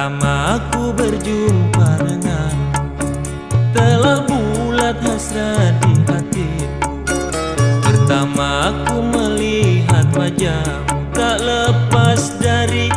Pertama aku berjumpa denganmu. Telah bulat hasrat di hatiku. Pertama aku melihat wajahmu Tak lepas dari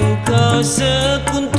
engkau sekutu